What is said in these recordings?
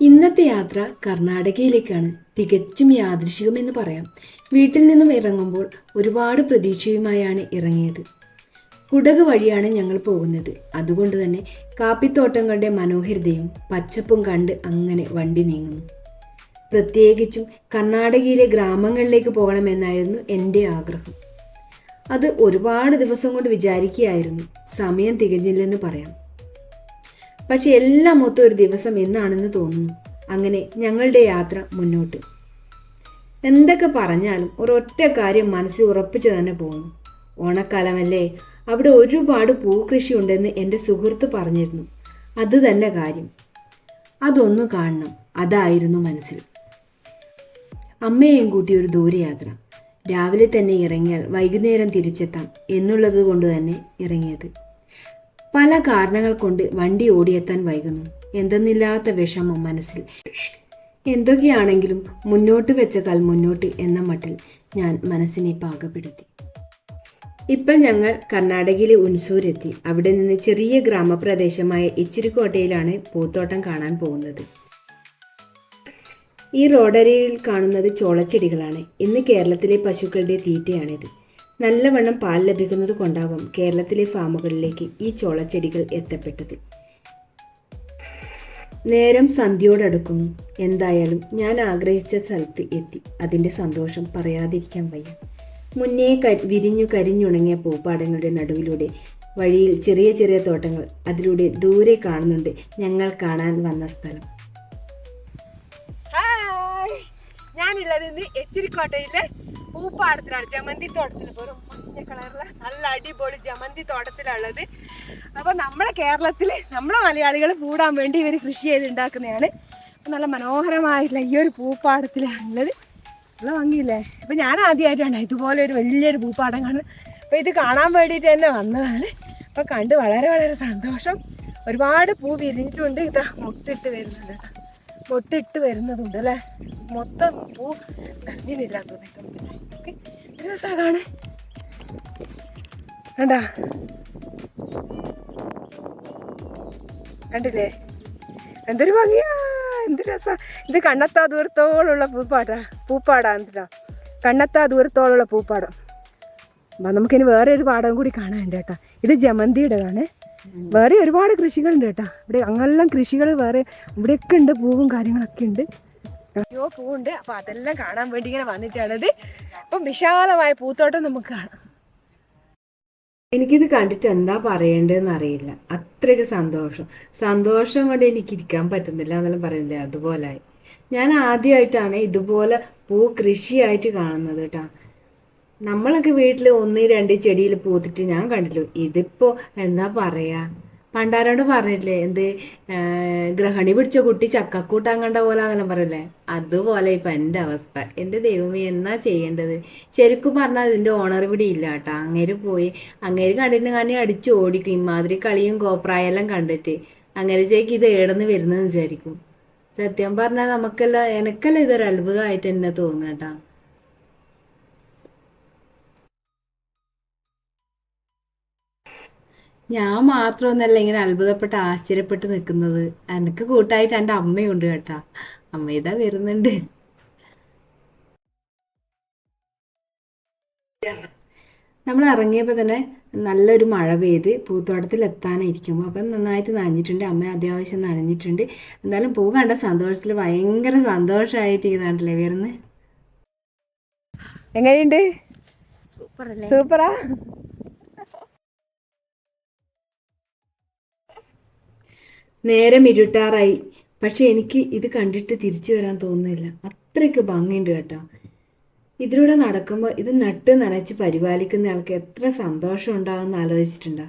ഇന്നത്തെ യാത്ര കർണാടകയിലേക്കാണ് തികച്ചും യാദൃശികമെന്ന് പറയാം. വീട്ടിൽ നിന്നും ഇറങ്ങുമ്പോൾ ഒരുപാട് പ്രതീക്ഷയുമായാണ് ഇറങ്ങിയത്. കുടക് വഴിയാണ് ഞങ്ങൾ പോകുന്നത്. അതുകൊണ്ട് തന്നെ കാപ്പിത്തോട്ടങ്ങളുടെ മനോഹരിതയും പച്ചപ്പും കണ്ട് അങ്ങനെ വണ്ടി നീങ്ങുന്നു. പ്രത്യേകിച്ചും കർണാടകയിലെ ഗ്രാമങ്ങളിലേക്ക് പോകണമെന്നായിരുന്നു എന്റെ ആഗ്രഹം. അത് ഒരുപാട് ദിവസം കൊണ്ട് വിചാരിക്കുകയായിരുന്നു. സമയം തികഞ്ഞില്ലെന്ന് പറയാം. പക്ഷെ എല്ലാം മൊത്തം ഒരു ദിവസം എന്നാണെന്ന് തോന്നുന്നു. അങ്ങനെ ഞങ്ങളുടെ യാത്ര മുന്നോട്ട്. എന്തൊക്കെ പറഞ്ഞാലും ഒരൊറ്റ കാര്യം മനസ്സിൽ ഉറപ്പിച്ച് തന്നെ പോകുന്നു ഓണക്കാലമല്ലേ അവിടെ ഒരുപാട് പൂക്കൃഷി ഉണ്ടെന്ന് എന്റെ സുഹൃത്ത് പറഞ്ഞിരുന്നു. അത് തന്നെ കാര്യം. അതൊന്നു കാണണം. അതായിരുന്നു മനസ്സിൽ. അമ്മയെയും കൂട്ടി ഒരു ദൂരയാത്ര. രാവിലെ തന്നെ ഇറങ്ങിയാൽ വൈകുന്നേരം തിരിച്ചെത്താം എന്നുള്ളത് കൊണ്ട് തന്നെ ഇറങ്ങിയത്. പല കാരണങ്ങൾ കൊണ്ട് വണ്ടി ഓടിയെത്താൻ വൈകുന്നു. എന്തെന്നില്ലാത്ത വിഷമം മനസ്സിൽ. എന്തൊക്കെയാണെങ്കിലും മുന്നോട്ട് വെച്ച കാൽ മുന്നോട്ട് എന്ന മട്ടിൽ ഞാൻ മനസ്സിനെ പാകപ്പെടുത്തി. ഇപ്പം ഞങ്ങൾ കർണാടകയിലെ ഉൻസൂരെത്തി. അവിടെ നിന്ന് ചെറിയ ഗ്രാമപ്രദേശമായ ഇച്ചിരിക്കോട്ടയിലാണ് പൂത്തോട്ടം കാണാൻ പോകുന്നത്. ഈ റോഡരിയിൽ കാണുന്നത് ചോളച്ചെടികളാണ്. ഇന്ന് കേരളത്തിലെ പശുക്കളുടെ തീറ്റയാണിത്. നല്ലവണ്ണം പാൽ ലഭിക്കുന്നത് കൊണ്ടാവാം കേരളത്തിലെ ഫാമുകളിലേക്ക് ഈ ചോളച്ചെടികൾ എത്തപ്പെട്ടത്. നേരം സന്ധ്യയോടടുക്കുന്നു. എന്തായാലും ഞാൻ ആഗ്രഹിച്ച സ്ഥലത്ത് എത്തി. അതിന്റെ സന്തോഷം പറയാതിരിക്കാൻ വയ്യ. മുന്നേ ക വിരിഞ്ഞു കരിഞ്ഞുണങ്ങിയ പൂപ്പാടങ്ങളുടെ നടുവിലൂടെ വഴിയിൽ ചെറിയ ചെറിയ തോട്ടങ്ങൾ അതിലൂടെ ദൂരെ കാണുന്നുണ്ട് ഞങ്ങൾ കാണാൻ വന്ന സ്ഥലം. ഞാനുള്ളത് ഇന്ന് എച്ചിരിക്കോട്ടയിലെ പൂപ്പാടത്തിലാണ്. ജമന്തി തോട്ടത്തിൽ ഒരു മഞ്ഞ കളറുള്ള നല്ല അടിപൊളി ജമന്തി തോട്ടത്തിലുള്ളത് അപ്പൊ നമ്മളെ കേരളത്തിൽ നമ്മളെ മലയാളികൾ പൂടാൻ വേണ്ടി ഇവർ കൃഷി ചെയ്ത് ഉണ്ടാക്കുന്നതാണ് നല്ല മനോഹരമായിട്ടുള്ള ഈ ഒരു പൂപ്പാടത്തിലാണുള്ളത്. നല്ല ഭംഗിയില്ലേ? അപ്പൊ ഞാൻ ആദ്യമായിട്ടാണ് ഇതുപോലെ ഒരു വലിയൊരു പൂപ്പാടം കാണുന്നത്. അപ്പൊ ഇത് കാണാൻ വേണ്ടിയിട്ട് തന്നെ വന്നതാണ്. അപ്പൊ കണ്ട് വളരെ വളരെ സന്തോഷം. ഒരുപാട് പൂ വിരിഞ്ഞിട്ടുണ്ട്. ഇതാ മുട്ടിട്ട് വരുന്നുണ്ട്. മുട്ടിട്ട് വരുന്നതുണ്ട് അല്ലേ? മൊത്തം പൂ തോന്നിയിട്ടുണ്ട് ഓക്കെ. രസമാണ് കണ്ടാ? കണ്ടില്ലേ? എന്തൊരു ഭംഗിയാ. എന്ത് രസാ. ഇത് കണ്ണത്താ ദൂരത്തോളുള്ള പൂപ്പാടാ പൂപ്പാടാ എന്താ കണ്ണത്താ ദൂരത്തോളുള്ള പൂപ്പാടം. അപ്പം നമുക്കിനി വേറെ ഒരു പാടം കൂടി കാണാനുണ്ട് കേട്ടോ. ഇത് ജമന്തിയുടേതാണ്. വേറെ ഒരുപാട് കൃഷികളുണ്ട് കേട്ടോ. ഇവിടെ അങ്ങനെല്ലാം കൃഷികൾ വേറെ ഇവിടെയൊക്കെ ഉണ്ട് പൂവും കാര്യങ്ങളൊക്കെ ഉണ്ട്. അയ്യോ പൂവുണ്ട്. അപ്പം അതെല്ലാം കാണാൻ വേണ്ടി ഇങ്ങനെ വന്നിട്ടാണത്. അപ്പം വിശാലമായ പൂത്തോട്ടം നമുക്ക് കാണാം. എനിക്കിത് കണ്ടിട്ട് എന്താ പറയേണ്ടതെന്ന് അറിയില്ല. അത്രയ്ക്ക് സന്തോഷം. സന്തോഷം കൊണ്ട് എനിക്ക് ഇരിക്കാൻ പറ്റുന്നില്ല എന്നെല്ലാം പറയുന്നില്ലേ? അതുപോലെ ഞാൻ ആദ്യമായിട്ടാണ് ഇതുപോലെ പൂ കൃഷിയായിട്ട് കാണുന്നത് കേട്ടോ. നമ്മളൊക്കെ വീട്ടിൽ ഒന്ന് രണ്ട് ചെടിയിൽ പൂത്തിട്ട് ഞാൻ കണ്ടില്ല ഇതിപ്പോ എന്താ പറയാ? പണ്ടാരോട് പറഞ്ഞിട്ടില്ലേ എന്ത് ഗ്രഹണി പിടിച്ച കുട്ടി ചക്കക്കൂട്ടാൻ കണ്ട പോലെ എന്നെല്ലാം പറയില്ലേ അതുപോലെ ഇപ്പൊ എന്റെ അവസ്ഥ. എന്റെ ദൈവമേ എന്നാ ചെയ്യേണ്ടത്? ശരിക്കും പറഞ്ഞാൽ ഇതിന്റെ ഓണർ ഇവിടെ ഇല്ല കേട്ടോ അങ്ങേര് പോയി അങ്ങേര് കണ്ടിട്ട് കാണി അടിച്ചു ഓടിക്കും ഇമാതിരി കളിയും കോപ്രായെല്ലാം കണ്ടിട്ട്. അങ്ങനെ ചേക്ക് ഇത് ഏടന്ന് വരുന്നതെന്ന് വിചാരിക്കും. സത്യം പറഞ്ഞാൽ നമുക്കെല്ലാം എനിക്കെല്ലാം ഇതൊരു അത്ഭുതമായിട്ട് തന്നെ തോന്നുന്നു കേട്ടോ ഞാൻ മാത്രമൊന്നല്ല ഇങ്ങനെ അത്ഭുതപ്പെട്ട് ആശ്ചര്യപ്പെട്ട് നിൽക്കുന്നത്. എനിക്ക് കൂട്ടായിട്ട് എന്റെ അമ്മയുണ്ട് കേട്ടാ. അമ്മ ഇതാ വരുന്നുണ്ട്. നമ്മൾ ഇറങ്ങിയപ്പോൾ തന്നെ നല്ലൊരു മഴ പെയ്ത് പൂത്തോട്ടത്തിൽ എത്താനായിരിക്കുമ്പോൾ അപ്പം നന്നായിട്ട് നനഞ്ഞിട്ടുണ്ട്. അമ്മ അത്യാവശ്യം നനഞ്ഞിട്ടുണ്ട്. എന്തായാലും പൂ കണ്ട സന്തോഷത്തിൽ ഭയങ്കര സന്തോഷമായിട്ട് ഇതാണ്ടല്ലേ വരുന്നത് എങ്ങനെയുണ്ട്? സൂപ്പറാ? നേരം ഇരുട്ടാറായി. പക്ഷെ എനിക്ക് ഇത് കണ്ടിട്ട് തിരിച്ചു വരാൻ തോന്നുന്നില്ല. അത്രയ്ക്ക് ഭംഗിയുണ്ട് കേട്ടോ. ഇതിലൂടെ നടക്കുമ്പോൾ ഇത് നട്ട് നനച്ച് പരിപാലിക്കുന്ന ആൾക്ക് എത്ര സന്തോഷം ഉണ്ടാകുമെന്ന് ആലോചിച്ചിട്ടുണ്ടോ?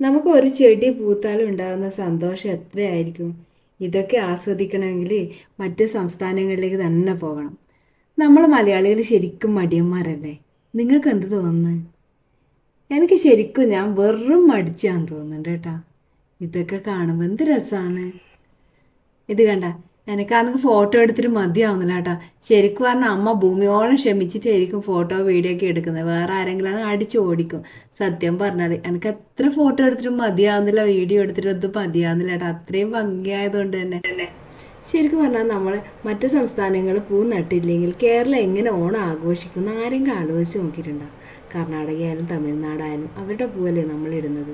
നമുക്ക് ഒരു ചെടി പൂത്താലും ഉണ്ടാകുന്ന സന്തോഷം എത്രയായിരിക്കും? ഇതൊക്കെ ആസ്വദിക്കണമെങ്കിൽ മറ്റ് സംസ്ഥാനങ്ങളിലേക്ക് തന്നെ പോകണം. നമ്മൾ മലയാളികൾ ശരിക്കും മടിയന്മാരല്ലേ? നിങ്ങൾക്ക് എന്ത് തോന്നുന്നു? എനിക്ക് ശരിക്കും ഞാൻ വെറും മടിച്ചാന്ന് തോന്നുന്നുണ്ട് കേട്ടോ. ഇതൊക്കെ കാണുമ്പോൾ എന്ത് രസമാണ് ഇത് കണ്ട എനിക്കാണെങ്കിൽ ഫോട്ടോ എടുത്തിട്ട് മതിയാവുന്നില്ല കേട്ടോ. ശരിക്കും പറഞ്ഞാൽ അമ്മ ഭൂമിയോളം ക്ഷമിച്ചിട്ടായിരിക്കും ഫോട്ടോ വീഡിയോ ഒക്കെ എടുക്കുന്നത്. വേറെ ആരെങ്കിലും അത് അടിച്ച് ഓടിക്കും. സത്യം പറഞ്ഞാൽ എനിക്ക് എത്ര ഫോട്ടോ എടുത്തിട്ടും മതിയാവുന്നില്ല വീഡിയോ എടുത്തിട്ടും ഒന്നും മതിയാവുന്നില്ല കേട്ടോ. അത്രയും ഭംഗിയായതുകൊണ്ട് തന്നെ. ശരിക്കും പറഞ്ഞാൽ നമ്മൾ മറ്റ് സംസ്ഥാനങ്ങൾ പൂ നട്ടില്ലെങ്കിൽ കേരളം എങ്ങനെ ഓണം ആഘോഷിക്കുന്ന ആരെങ്കിലും ആലോചിച്ച് നോക്കിയിട്ടുണ്ടാവും കർണാടകയായാലും തമിഴ്നാടായാലും അവരുടെ പൂവല്ലേ നമ്മളിടുന്നത്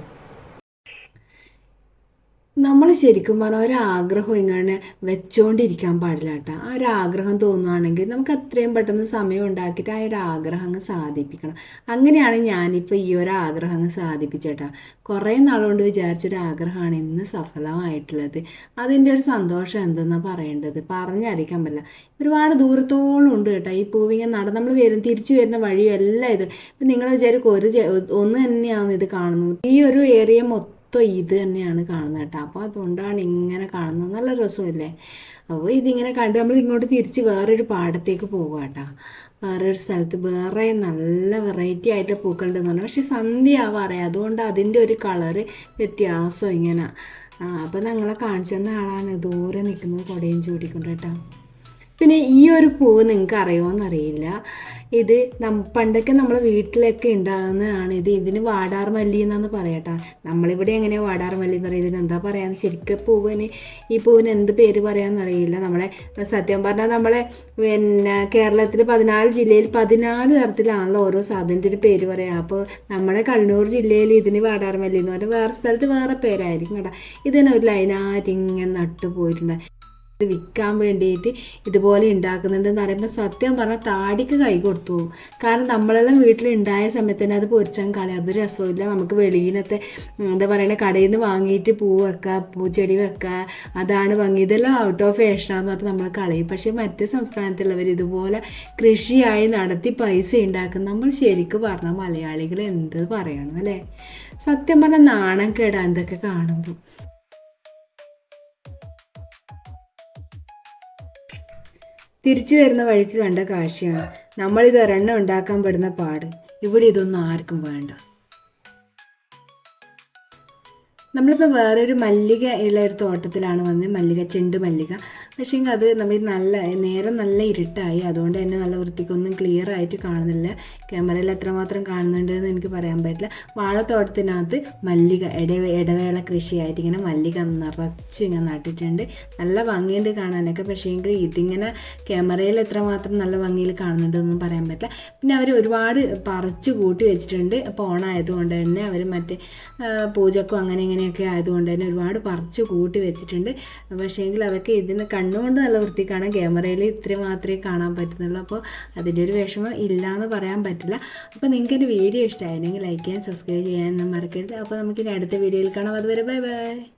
നമ്മൾ ശരിക്കും പറഞ്ഞാൽ ഒരാഗ്രഹം ഇങ്ങനെ വെച്ചുകൊണ്ടിരിക്കാൻ പാടില്ല കേട്ടോ. ആ ഒരു ആഗ്രഹം തോന്നുകയാണെങ്കിൽ നമുക്ക് അത്രയും പെട്ടെന്ന് സമയം ഉണ്ടാക്കിയിട്ട് ആ ഒരു ആഗ്രഹം അങ്ങ് സാധിപ്പിക്കണം. അങ്ങനെയാണ് ഞാനിപ്പോൾ ഈ ഒരു ആഗ്രഹം അങ്ങ് സാധിപ്പിച്ചേട്ടാ കുറേ നാളുകൊണ്ട് വിചാരിച്ചൊരു ആഗ്രഹമാണ് ഇന്ന് സഫലമായിട്ടുള്ളത്. അതിന്റെ ഒരു സന്തോഷം എന്തെന്നാണ് പറയേണ്ടത്? പറഞ്ഞറിയിക്കാൻ പറ്റില്ല. ഒരുപാട് ദൂരത്തോളം ഉണ്ട് കേട്ടോ. ഈ പൂവിങ്ങനെ നട നമ്മൾ വരും തിരിച്ചു വരുന്ന വഴിയും എല്ലാം ഇത്. ഇപ്പം നിങ്ങൾ വിചാരിക്കും ഒരു ഒന്ന് തന്നെയാണ് ഇത് കാണുന്നത് ഈ ഒരു ഏരിയ മൊത്തം മൊത്തം ഇത് തന്നെയാണ് കാണുന്നത് കേട്ടോ. അപ്പോൾ അതുകൊണ്ടാണ് ഇങ്ങനെ കാണുന്നത്. നല്ല രസമല്ലേ? അപ്പോൾ ഇതിങ്ങനെ കണ്ട് നമ്മൾ ഇങ്ങോട്ട് തിരിച്ച് വേറൊരു പാടത്തേക്ക് പോകുക കേട്ടോ. വേറൊരു സ്ഥലത്ത് വേറെ നല്ല വെറൈറ്റി ആയിട്ട് പൂക്കളുണ്ടെന്ന് പറഞ്ഞു പക്ഷെ സന്ധ്യ ആവാറേ അതുകൊണ്ട് അതിന്റെ ഒരു കളറ് വ്യത്യാസം ഇങ്ങനെ. അപ്പോൾ ഞങ്ങളെ കാണിച്ചു തന്ന ആളാണ് ദൂരെ നിൽക്കുന്നത്. കൊടയും ചൂടിക്കൊണ്ട് കേട്ടോ. പിന്നെ ഈ ഒരു പൂവ് നിങ്ങൾക്ക് അറിയുമോയെന്നറിയില്ല ഇത് നം പണ്ടൊക്കെ നമ്മളെ വീട്ടിലൊക്കെ ഉണ്ടാകുന്നതാണ് ഇത് ഇതിന് വാടാർ മല്ലി എന്നാന്ന് പറയട്ടോ. നമ്മളിവിടെ എങ്ങനെയാണ് വാടാർ മല്ലി എന്ന് പറയുന്നത്? എന്താ പറയാന്ന് ശരിക്കും പൂവിന് ഈ പൂവിന് എന്ത് പേര് പറയാന്ന് അറിയില്ല നമ്മളെ സത്യം പറഞ്ഞാൽ നമ്മളെ പിന്നെ കേരളത്തിൽ പതിനാല് ജില്ലയിൽ പതിനാല് തരത്തിലാണല്ലോ ഓരോ സാധനത്തിന് പേര് പറയാം. അപ്പോൾ നമ്മുടെ കണ്ണൂർ ജില്ലയിൽ ഇതിന് വാടാർ മല്ലി എന്ന് പറഞ്ഞാൽ വേറെ സ്ഥലത്ത് വേറെ പേരായിരിക്കും കേട്ടോ. ഇതിനൊരു ലൈനായിട്ട് ഇങ്ങനെ നട്ടു പോയിട്ടുണ്ട് വിൽക്കാൻ വേണ്ടിയിട്ട് ഇതുപോലെ ഉണ്ടാക്കുന്നുണ്ടെന്ന് പറയുമ്പോൾ സത്യം പറഞ്ഞാൽ താടിക്ക് കൈ കൊടുത്തു. പോകും കാരണം നമ്മളെല്ലാം വീട്ടിലുണ്ടായ സമയത്ത് തന്നെ അത് പൊരിച്ചാൽ കളി. അത് രസമില്ല നമുക്ക് വെളിയിലത്തെ എന്താ പറയുക കടയിൽ നിന്ന് വാങ്ങിയിട്ട് പൂ വെക്കുക പൂച്ചെടി വെക്കുക അതാണ് ഭംഗി. ഇതെല്ലാം ഔട്ട് ഓഫ് ഫാഷനാന്ന് പറഞ്ഞാൽ നമ്മൾ കളയും. പക്ഷേ മറ്റ് സംസ്ഥാനത്തുള്ളവർ ഇതുപോലെ കൃഷിയായി നടത്തി പൈസ ഉണ്ടാക്കും. നമ്മൾ ശരിക്കും പറഞ്ഞാൽ മലയാളികൾ എന്ത് പറയണം അല്ലേ? സത്യം പറഞ്ഞാൽ നാണം കേടാ എന്തൊക്കെ കാണുമ്പോൾ തിരിച്ചു വരുന്ന വഴിക്ക് കണ്ട കാഴ്ചയാണ്. നമ്മളിത് ഒരെണ്ണം ഉണ്ടാക്കാൻ പെടുന്ന പാട്. ഇവിടെ ഇതൊന്നും ആർക്കും വേണ്ട. നമ്മളിപ്പോൾ വേറൊരു മല്ലിക ഉള്ള ഒരു തോട്ടത്തിലാണ് വന്നത് മല്ലിക ചെണ്ട് മല്ലിക. പക്ഷേ അത് നമ്മൾ നല്ല നേരം നല്ല ഇരുട്ടായി. അതുകൊണ്ട് തന്നെ നല്ല വൃത്തിക്കൊന്നും ക്ലിയർ ആയിട്ട് കാണുന്നില്ല. ക്യാമറയിൽ എത്രമാത്രം കാണുന്നുണ്ട് എന്ന് എനിക്ക് പറയാൻ പറ്റില്ല. വാഴത്തോട്ടത്തിനകത്ത് മല്ലിക ഇട ഇടവേള കൃഷിയായിട്ട് ഇങ്ങനെ മല്ലിക നിറച്ച് ഇങ്ങനെ നട്ടിട്ടുണ്ട്. നല്ല ഭംഗിയുണ്ട് കാണാനൊക്കെ. പക്ഷേ എങ്കിൽ ഇതിങ്ങനെ ക്യാമറയിൽ എത്രമാത്രം നല്ല ഭംഗിയിൽ കാണുന്നുണ്ടെന്നൊന്നും പറയാൻ പറ്റില്ല. പിന്നെ അവർ ഒരുപാട് പറിച്ചു കൂട്ടി വെച്ചിട്ടുണ്ട്. അപ്പോൾ ഓണായതുകൊണ്ട് തന്നെ അവർ മറ്റേ പൂജക്കും അങ്ങനെ ഇങ്ങനെയൊക്കെ ആയതുകൊണ്ട് തന്നെ ഒരുപാട് പറിച്ച് കൂട്ടി വെച്ചിട്ടുണ്ട്. പക്ഷേങ്കിൽ അതൊക്കെ ഇതിന് കണ്ണുകൊണ്ട് നല്ല വൃത്തി കാണാം ക്യാമറയിൽ ഇത്ര മാത്രമേ കാണാൻ പറ്റുന്നുള്ളൂ. അപ്പോൾ അതിന്റെ ഒരു വിഷമം ഇല്ല എന്ന് പറയാൻ പറ്റില്ല. അപ്പോൾ നിങ്ങൾക്ക് എന്റെ വീഡിയോ ഇഷ്ടമായിരുന്നെങ്കിൽ ലൈക്ക് ചെയ്യാൻ സബ്സ്ക്രൈബ് ചെയ്യാനൊന്നും മറക്കരുത്. അപ്പോൾ നമുക്കിനി അടുത്ത വീഡിയോയിൽ കാണാം. അതുവരെ ബൈ ബൈ.